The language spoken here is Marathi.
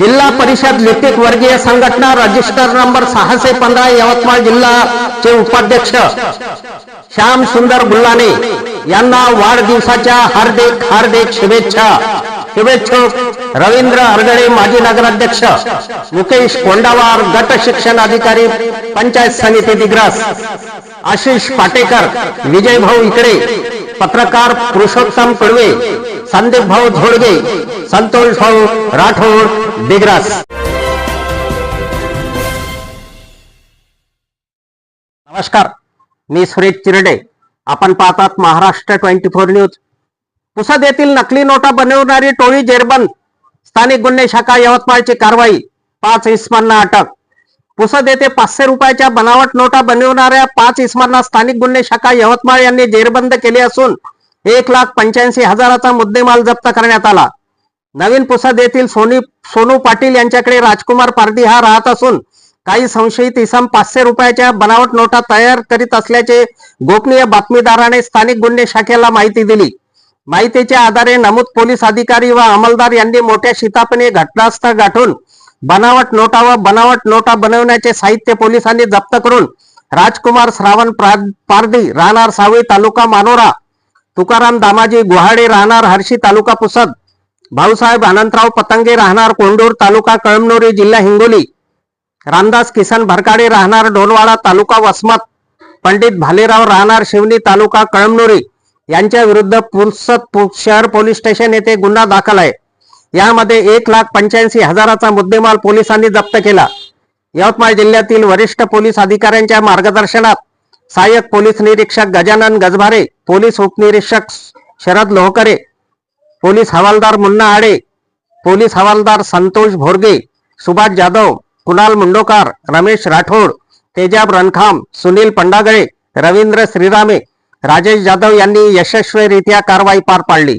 जिल्हा परिषद लिपिक वर्गीय संघटना रजिस्टर नंबर सहाशे पंधरा यवतमाळ जिल्हाचे उपाध्यक्ष श्याम सुंदर गुल्लाने यांना वाढदिवसाच्या हार्दिक हार्दिक शुभेच्छा. शुभेच्छुक रवींद्र अरगडे माजी नगराध्यक्ष मुकेश कोंडावार गट शिक्षण अधिकारी पंचायत समिती दिग्रस आशिष पाटेकर विजय भाऊ इकडे पत्रकार पुरुषोत्तम कडवे संदीप भाऊ झोडगे संतोष भाऊ राठोड डिग्रास नमस्कार मी सुरेश चिरडे. आपण पाहतात Maharashtra twenty four news. Pusad येथील नकली नोटा बनवणारी टोळी जेरबंद. स्थानिक गुन्हे शाखा यवतमाळची कारवाई. पाच इस्मांना अटक. पुसद येथे पाचशे रुपयाच्या बनावट नोटा बनवणाऱ्या पाच इस्मांना स्थानिक गुन्हे शाखा यवतमाळ यांनी जेरबंद केले असून एक लाख पंच्याऐंशी हजाराचा मुद्देमाल जप्त करण्यात आला. नवीन पुसद येथील सोनी सोनू पाटील यांच्याकडे राजकुमार पारधी हा राहत असून काही संशयित इसम पाचशे रुपयाच्या बनावट नोटा तयार करीत असल्याचे गोपनीय बातमीदाराने स्थानिक गुन्हे शाखेला माहिती दिली. माहितीच्या आधारे नमूद पोलीस अधिकारी व अंमलदार यांनी मोठ्या शितापणे घटनास्थळ गाठून बनावट नोटा व बनावट नोटा बनवण्याचे साहित्य पोलिसांनी जप्त करून राजकुमार श्रावण प्रा- राहणार सावळी तालुका मानोरा तुकाराम दामाजी गुहाडे राहणार हर्षी तालुका पुसद भाऊसाहेब अनंतराव पतंगे राहणार कोंडूर तालुका कळमनुरी जिल्हा हिंगोली रामदास किसन भरकाडे राहणार डोलवाडा तालुका वसमत पंडित भालेराव राहणार शिवनी तालुका कळमनुरी यांच्या विरुद्ध पुसद पु- शहर पोलीस स्टेशन येथे गुन्हा दाखल आहे. यामध्ये एक लाख पंच्याऐंशी हजाराचा मुद्देमाल पोलिसांनी जप्त केला. यवतमाळ जिल्ह्यातील वरिष्ठ पोलीस अधिकाऱ्यांच्या मार्गदर्शनात सहाय्यक पोलीस निरीक्षक गजानन गजभारे पोलीस उपनिरीक्षक शरद लोहकरे पोलीस हवालदार मुन्ना आडे पोलीस हवालदार संतोष भोरगे सुभाष जाधव कुणाल मुंडोकार रमेश राठोड तेजाब रणखाम सुनील पंडागळे रवींद्र श्रीरामे राजेश जाधव यांनी यशस्वीरित्या कारवाई पार पाडली.